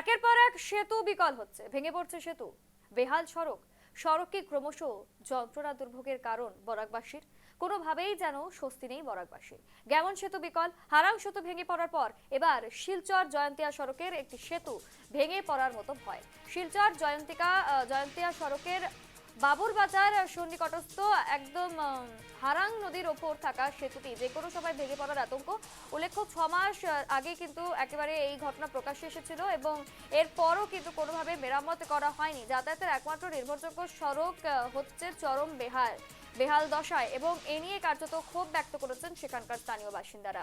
একের পর এক সেতু বিকল হচ্ছে, ভেঙে পড়ছে সেতু। বেহাল সড়ক, সড়কে ক্রমশ যন্ত্রণা দুর্ভোগের কারণ বরাকবাসীর? কোনোভাবেই যেন স্বস্তি নেই বরাকবাসীর। গেমন সেতু বিকল হারাং সেতু ভেঙে পড়ার পর এবার শিলচর জয়ন্তিয়া সড়কের একটি সেতু ভেঙে পড়ার মতো ভয়। শিলচর জয়ন্তিকা জয়ন্তিয়া সড়কের বাবুর বাজার, সন্নিকটস্থ একদম হারাং নদীর ওপর থাকা সেতুটি, যে কোনো সময় ভেঙে পড়ার আতঙ্ক। উল্লেখ্য, ছ মাস আগে কিন্তু একেবারে এই ঘটনা প্রকাশ্যে এসেছিল এবং এরপরও কিন্তু কোনোভাবে মেরামত করা হয়নি। যাতায়াতের একমাত্র নির্ভরযোগ্য সড়ক হচ্ছে চরম বেহাল বেহাল দশায় এবং এ নিয়ে কার্যত ক্ষোভ ব্যক্ত করেছেন সেখানকার স্থানীয় বাসিন্দারা।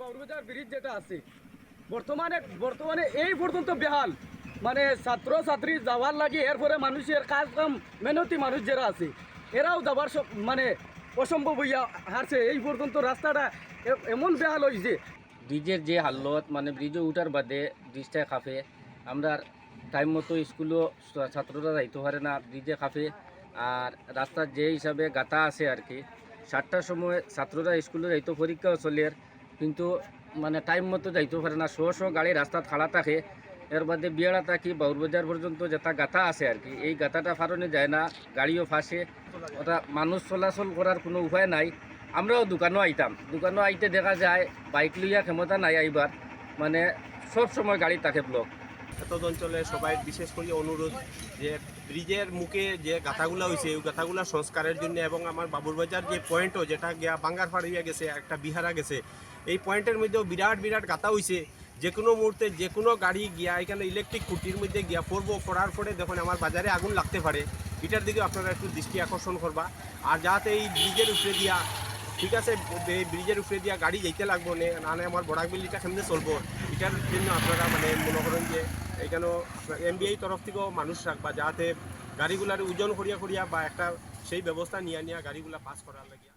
বাবুরবাজার ব্রিজ যেটা আছে বর্তমানে বর্তমানে এই পর্যন্ত বেহাল। মানে ছাত্র ছাত্রী যাওয়ার লাগে এরপরে মানুষের কাজ কাম মেহনতি মানুষ যারা আছে, এরাও যাবার সব মানে অসম্ভব হইয়া হারছে। এই পর্যন্ত রাস্তাটা এমন বেহাল হয়েছে ব্রিজের যে হালত মানে ব্রিজে উঠার বাদে ব্রিজটা কাফে আমরা টাইম মতো স্কুলও ছাত্ররা যাইতে পারে না, ব্রিজে কাফে আর রাস্তার যে হিসাবে গাতা আছে আর কি, সাতটার সময় ছাত্ররা স্কুলে যাইতো পরীক্ষাও চলে। কিন্তু মানে টাইম মতো যাইতে পারে না। শো শো গাড়ি রাস্তাত খাড়া থাকে। এর বাদে বিয়াড়া থাকি বাউরবাজার পর্যন্ত যেটা গাথা আছে আর কি। এই গাথাটা ফারণে যায় না, গাড়িও ফাঁসে। ওটা মানুষ চলাচল করার কোনো উপায় নাই। আমরাও দোকানও আইতাম। দোকানও আইতে দেখা যায়, বাইক লইয়া ক্ষমতা নাই আইবার। মানে সব সময় গাড়ি থাকে ব্লক এতদ অঞ্চলে সবাই বিশেষ করে অনুরোধ যে ব্রিজের মুখে যে গাথাগুলা হয়েছে ওই গাথাগুলা সংস্কারের জন্য এবং আমার বাবুরবাজার যে পয়েন্টও যেটা গিয়া বাঙ্গার হইয়া গেছে, একটা বিহারা গেছে এই পয়েন্টের মধ্যেও বিরাট বিরাট গাথা হয়েছে যে কোনো মুহূর্তে যে কোনো গাড়ি গিয়া, এখানে ইলেকট্রিক খুঁটির মধ্যে গিয়া পড়ব, পড়ার পরে দেখুন আমার বাজারে আগুন লাগতে পারে। এটার দিকে আপনারা একটু দৃষ্টি আকর্ষণ করবা। আর যাতে এই ব্রিজের উপরে দিয়া, ঠিক আছে ব্রিজের উপরে দিয়া গাড়ি যাইতে লাগবো, না নাহলে আমার বড়াক বিল্ডিটা কেমনে চলবো? এটার জন্য আপনারা মানে মনে করেন যে, এখানেও এমবিআই তরফ থেকেও মানুষ রাখবা, যাতে গাড়িগুলার ওজন করিয়া করিয়া বা একটা সেই ব্যবস্থা নিয়ে নিয়ে গাড়িগুলা পাস করার লাগিয়া।